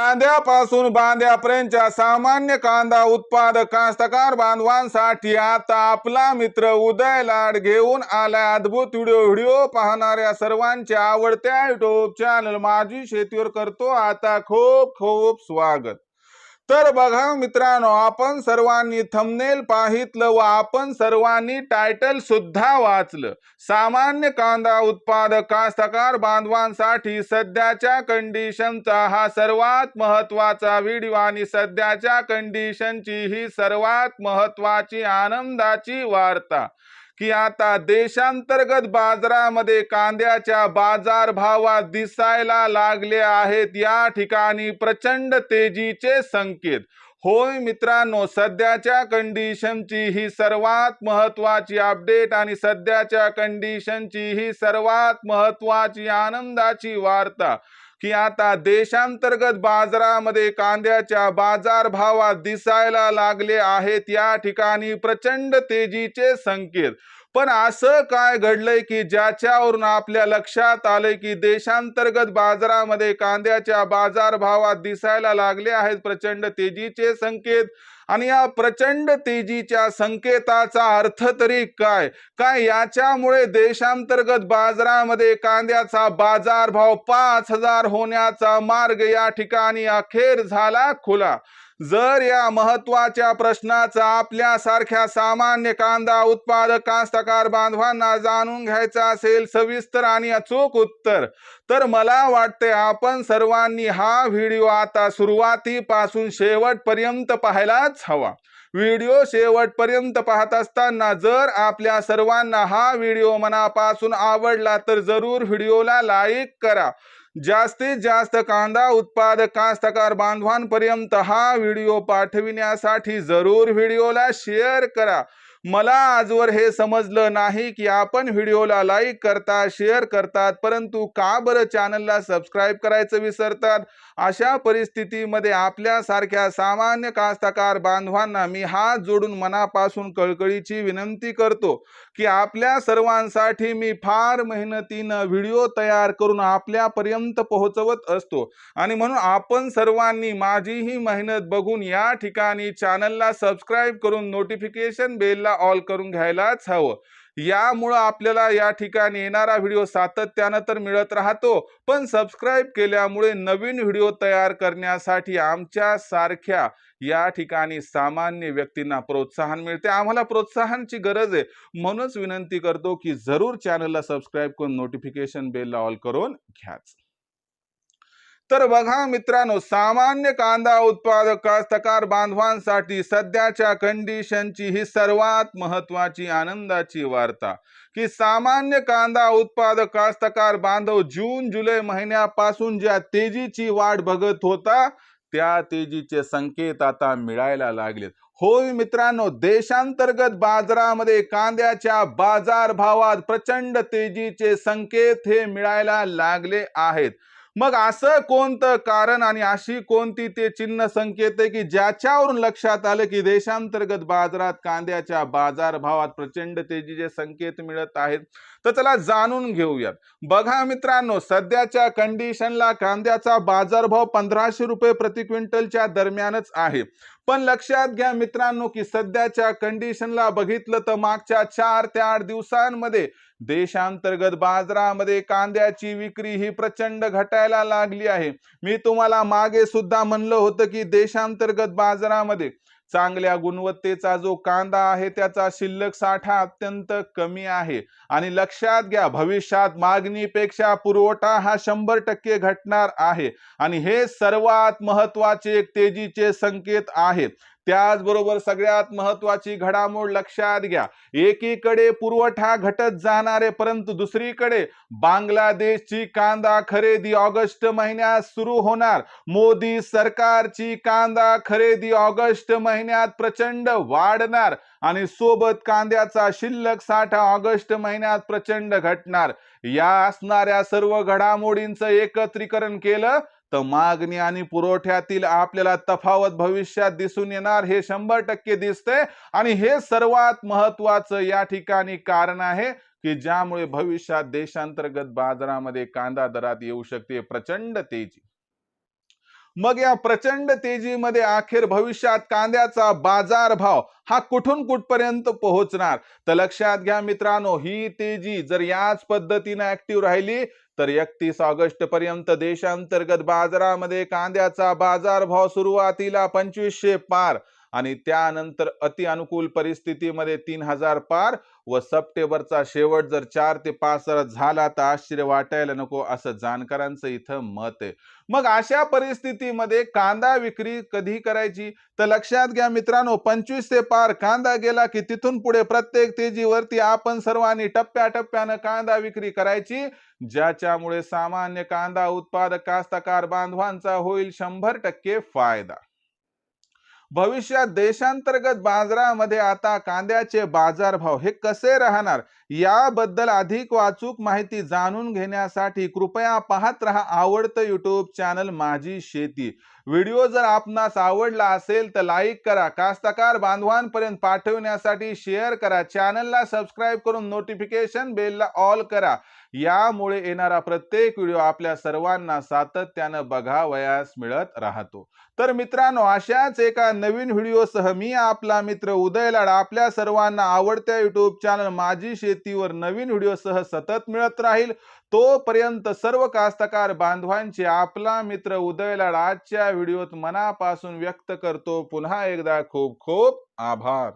कांद्यापासून बांद्यापर्यंतच्या सामान्य कांदा उत्पादक कास्तकार बांधवांसाठी आता आपला मित्र उदय लाड घेऊन आला अद्भुत व्हिडिओ व्हिडिओ पाहणाऱ्या सर्वांच्या आवडत्या युट्यूब चॅनल माझी शेतीवर करतो. आता खूप खूप स्वागत. तर बघा मित्रांनो आपण सर्वांनी थंबनेल पाहितलं व आपण सर्वांनी टायटल सुद्धा वाचलं. सामान्य कांदा उत्पादक कास्तकार बांधवांसाठी सध्याच्या कंडिशनचा हा सर्वात महत्त्वाचा व्हिडिओ आणि सध्याच्या कंडिशनची ही सर्वात महत्वाची आनंदाची वार्ता. की आता देशांतर्गत बाजारामध्ये कांद्याच्या बाजार भावात दिसायला लागले आहेत. या ठिकाणी प्रचंड तेजीचे संकेत. होय मित्रांनो सध्याच्या कंडिशनची ही सर्वात महत्वाची अपडेट आणि सध्याच्या कंडिशनची ही सर्वात महत्वाची आनंदाची वार्ता. की आता देशांतर्गत बाजारामध्ये कांद्याच्या बाजार भावात दिसायला लागले आहेत. या ठिकाणी प्रचंड तेजीचे संकेत. पण असं काय घडलंय की ज्याच्यावरून आपल्या लक्षात आलंय की देशांतर्गत बाजारामध्ये कांद्याच्या बाजार भावात दिसायला लागले आहेत प्रचंड तेजीचे संकेत? आणि या प्रचंड तेजीच्या संकेताचा अर्थ तरी काय? काय याच्यामुळे देशांतर्गत बाजारामध्ये कांद्याचा बाजारभाव पाच हजार होण्याचा मार्ग या ठिकाणी अखेर झाला खुला? जर या महत्त्वाच्या प्रश्नाचा आपल्यासारख्या सामान्य कांदा उत्पादक कास्तकार बांधवांना जाणून घ्यायचा असेल सविस्तर आणि अचूक उत्तर तर मला वाटते आपण सर्वांनी हा व्हिडिओ आता सुरुवातीपासून शेवटपर्यंत पाहायलाच हवा. व्हिडिओ शेवटपर्यंत पाहत असताना जर आपल्या सर्वांना हा व्हिडिओ मनापासून आवडला तर जरूर व्हिडिओला लाईक करा. जास्तीत जास्त कांदा उत्पादक कास्तकार बांधवांपर्यंत हा व्हिडिओ पाठविण्यासाठी जरूर व्हिडिओला शेअर करा मला आजवर हे समजलं नाही की आपण व्हिडिओला लाईक करतात शेअर करतात परंतु का बरं चॅनलला सबस्क्राईब करायचं विसरतात? अशा परिस्थितीमध्ये आपल्यासारख्या सामान्य कास्तकार बांधवांना मी हात जोडून मनापासून कळकळीची विनंती करतो की आपल्या सर्वांसाठी मी फार मेहनतीनं व्हिडिओ तयार करून आपल्यापर्यंत पोहोचवत असतो. आणि म्हणून आपण सर्वांनी माझी ही मेहनत बघून या ठिकाणी चॅनलला सबस्क्राईब करून नोटिफिकेशन बेलला ऑल करून घ्यायलाच हवं. यामुळं आपल्याला या ठिकाणी येणारा व्हिडिओ सातत्यानं तर मिळत राहतो पण सबस्क्राईब केल्यामुळे नवीन व्हिडिओ तयार करण्यासाठी आमच्या सारख्या या ठिकाणी सामान्य व्यक्तींना प्रोत्साहन मिळते. आम्हाला प्रोत्साहनाची गरज आहे. म्हणूनच विनंती करतो की जरूर चॅनलला सबस्क्राईब करून नोटिफिकेशन बेलला ऑल करून घ्याच. तर बघा मित्रांनो सामान्य कांदा उत्पादक कास्तकार बांधवांसाठी सध्याच्या कंडिशनची ही सर्वात महत्वाची आनंदाची वार्ता. की सामान्य कांदा उत्पादक कास्तकार बांधव जून जुलै महिन्यापासून ज्या तेजीची वाढ बघत होता त्या तेजीचे संकेत आता मिळायला लागलेत. होय मित्रांनो देशांतर्गत बाजारामध्ये कांद्याच्या बाजार भावात प्रचंड तेजीचे संकेत हे मिळायला लागले आहेत. मग असं कोणतं कारण आणि अशी कोणती ते चिन्ह संकेत आहे की ज्याच्यावरून लक्षात आलं की देशांतर्गत बाजारात कांद्याच्या बाजार भावात प्रचंड तेजीचे संकेत मिळत आहेत? तर चला जाणून घेऊयात. बघा मित्रांनो सध्याच्या कंडिशनला कांद्याचा बाजारभाव पंधराशे रुपये प्रति क्विंटलच्या दरम्यानच आहे. पण लक्षात घ्या मित्रांनो की सध्याच्या कंडिशनला बघितलं तर मागच्या चार ते आठ दिवसांमध्ये देशांतर्गत बाजारामध्ये कांद्याची विक्री ही प्रचंड घटायला लागली आहे. मी तुम्हाला मागे सुद्धा म्हणलं होतं की देशांतर्गत बाजारामध्ये चांगल्या गुणवत्तेचा जो कांदा आहे त्याचा शिल्लक साठा अत्यंत कमी आहे. आणि लक्षात घ्या भविष्यात मागणीपेक्षा पुरवठा हा शंभर टक्के घटणार आहे. आणि हे सर्वात महत्त्वाचे एक तेजीचे संकेत आहेत. त्याचबरोबर सगळ्यात महत्वाची घडामोड लक्षात घ्या. एकीकडे पुरवठा घटत जाणारे परंतु दुसरीकडे बांगलादेशची कांदा खरेदी ऑगस्ट महिन्यात सुरू होणार. मोदी सरकारची कांदा खरेदी ऑगस्ट महिन्यात प्रचंड वाढणार आणि सोबत कांद्याचा शिल्लक साठा ऑगस्ट महिन्यात प्रचंड घटणार. या असणाऱ्या सर्व घडामोडींचं एकत्रीकरण केलं तर मागणी आणि पुरवठ्यातील आपल्याला तफावत भविष्यात दिसून येणार हे शंभर टक्के दिसतंय. आणि हे सर्वात महत्वाचं या ठिकाणी कारण आहे की ज्यामुळे भविष्यात देशांतर्गत बाजारामध्ये कांदा दरात येऊ शकते प्रचंड तेजी. मग या प्रचंड तेजीमध्ये अखेर भविष्यात कांद्याचा बाजारभाव हा कुठून कुठपर्यंत पोहोचणार? तर लक्षात घ्या मित्रांनो ही तेजी जर याच पद्धतीने ऍक्टिव्ह राहिली तर एकतीस ऑगस्ट पर्यंत देशांतर्गत बाजारामध्ये कांद्याचा बाजारभाव सुरुवातीला पंचवीसशे पार. आणि त्यानंतर अति अनुकूल परिस्थितीमध्ये तीन हजार पार व सप्टेंबरचा शेवट जर चार ते पाच झाला तर आश्चर्य वाटायला नको असं जाणकारांचं इथं मत आहे. मग अशा परिस्थितीमध्ये कांदा विक्री कधी करायची? तर लक्षात घ्या मित्रांनो पंचवीस ते पार कांदा गेला की तिथून पुढे प्रत्येक तेजीवरती आपण सर्वांनी टप्प्याटप्प्यानं कांदा विक्री करायची ज्याच्यामुळे सामान्य कांदा उत्पादक कास्तकार बांधवांचा होईल शंभर टक्के फायदा. भविष्यात देशांतर्गत बाजारामध्ये आता कांद्याचे बाजारभाव हे कसे राहणार? याबद्दल अधिक वाचूक माहिती जाणून घेण्यासाठी कृपया पाहत रहा आवडतं युट्यूब चॅनल माझी शेती. व्हिडिओ जर आपणास आवडला असेल तर लाईक करा. कास्तकार बांधवांपर्यंत पाठवण्यासाठी शेअर करा. चॅनलला सबस्क्राईब करून नोटिफिकेशन बेलला ऑल करा. यामुळे येणारा प्रत्येक व्हिडिओ आपल्या सर्वांना सातत्यानं बघावयास मिळत राहतो. तर मित्रांनो अशाच एका नवीन व्हिडिओसह मी आपला मित्र उदय लाड आपल्या सर्वांना आवडत्या युट्यूब चॅनल माझी शेतीवर नवीन व्हिडिओसह सतत मिळत राहील. तोपर्यंत सर्व कास्तकार बांधवांचे आपला मित्र उदय लाड आजच्या व्हिडिओत मनापासून व्यक्त करतो. पुन्हा एकदा खूप खूप आभार.